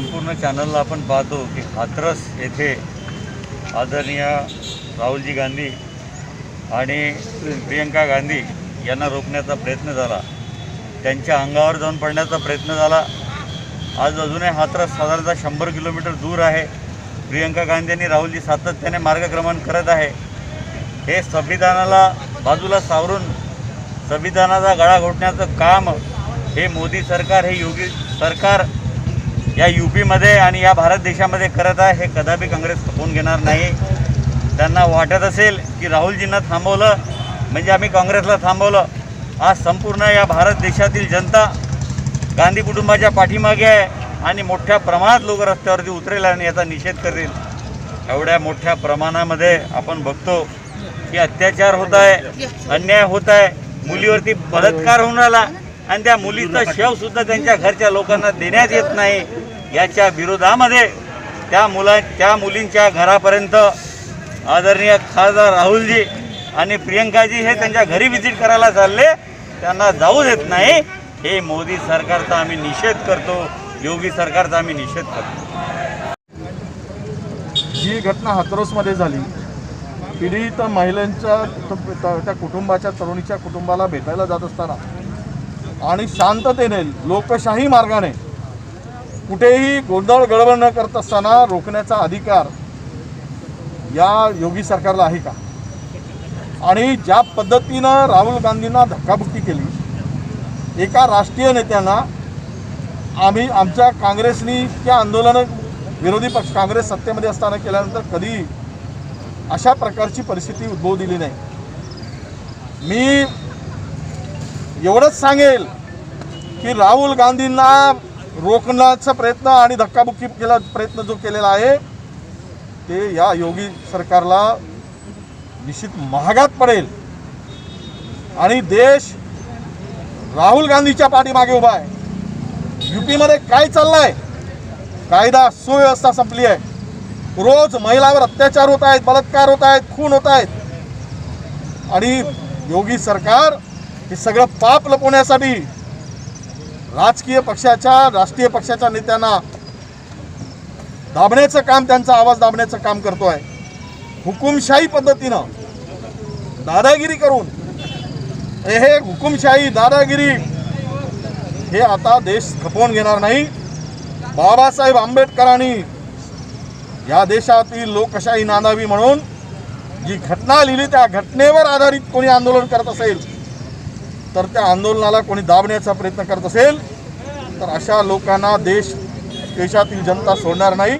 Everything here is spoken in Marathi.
संपूर्ण चॅनलला आपण पाहतो की हाथरस येथे आदरणीय राहुलजी गांधी आणि प्रियंका गांधी यांना रोखण्याचा प्रयत्न झाला. त्यांच्या अंगावर जाऊन पडण्याचा प्रयत्न झाला. आज अजूनही हाथरस साधारणतः शंभर किलोमीटर दूर आहे. प्रियंका गांधी आणि राहुलजी सातत्याने मार्गक्रमण करत आहे. हे संविधानाला बाजूला सावरून संविधानाचा गळा घोटण्याचं काम हे मोदी सरकार हे योगी सरकार या यू पीमध्ये आणि या भारत देशामध्ये करत आहे हे कदापि काँग्रेस खपवून घेणार नाही. त्यांना वाटत असेल की राहुलजींना थांबवलं म्हणजे आम्ही काँग्रेसला थांबवलं. आज संपूर्ण या भारत देशातील जनता गांधी कुटुंबाच्या पाठीमागे आहे आणि मोठ्या प्रमाणात लोक रस्त्यावरती उतरेल आणि याचा निषेध करतील एवढ्या मोठ्या प्रमाणामध्ये आपण बघतो की अत्याचार होत आहे अन्याय होत आहे मुलीवरती बलात्कार होऊन राहिला. आणि त्या मुलीचं शव सुद्धा त्यांच्या घरच्या लोकांना देण्यात येत नाही. याच्या विरोधामध्ये त्या मुला त्या मुलींच्या घरापर्यंत आदरणीय खासदार राहुलजी आणि प्रियंकाजी हे त्यांच्या घरी व्हिजिट करायला चालले. त्यांना जाऊ देत नाही. हे मोदी सरकारचा आम्ही निषेध करतो. योगी सरकारचा आम्ही निषेध करतो. जी घटना हाथरसमध्ये झाली पीडित महिलांच्या त्या कुटुंबाच्या तरुणीच्या कुटुंबाला भेटायला जात असताना आणि शांततेने लोकशाही मार्गाने कुठेही गोंधळ गडबड न करत असताना रोखण्याचा अधिकार या योगी सरकारला आहे का? आणि ज्या पद्धतीनं राहुल गांधींना धक्काबुक्की केली एका राष्ट्रीय नेत्यांना आम्ही आमच्या काँग्रेसनी त्या आंदोलनं विरोधी पक्ष काँग्रेस सत्तेमध्ये असताना केल्यानंतर कधी अशा प्रकारची परिस्थिती उद्भवू दिली नाही. मी एवढंच सांगेल की राहुल गांधींना रोखण्याचा प्रयत्न आणि धक्काबुक्की केला प्रयत्न जो केलेला आहे ते या योगी सरकारला निश्चित महागात पडेल. आणि देश राहुल गांधीच्या पाठीमागे उभा आहे. युपीमध्ये काय चाललंय? कायदा सुव्यवस्था संपली आहे. रोज महिलावर अत्याचार होत आहेत बलात्कार होत आहेत खून होत आहेत. आणि योगी सरकार हे सगळं पाप लपवण्यासाठी राजकीय पक्षाच्या राष्ट्रीय पक्षाच्या नेत्यांना दाबण्याचं काम त्यांचा आवाज दाबण्याचं काम करतो आहे हुकुमशाही पद्धतीनं दादागिरी करून हे हे हुकुमशाही दादागिरी हे आता देश खपवून घेणार नाही. बाबासाहेब आंबेडकरांनी या देशातील लोकशाही नांदावी म्हणून जी घटना लिहिली त्या घटनेवर आधारित कोणी आंदोलन करत असेल तर त्या आंदोलनाला कोणी दाबण्याचा प्रयत्न करत असेल तर अशा लोकांना देश देशातील जनता सोडणार नाही.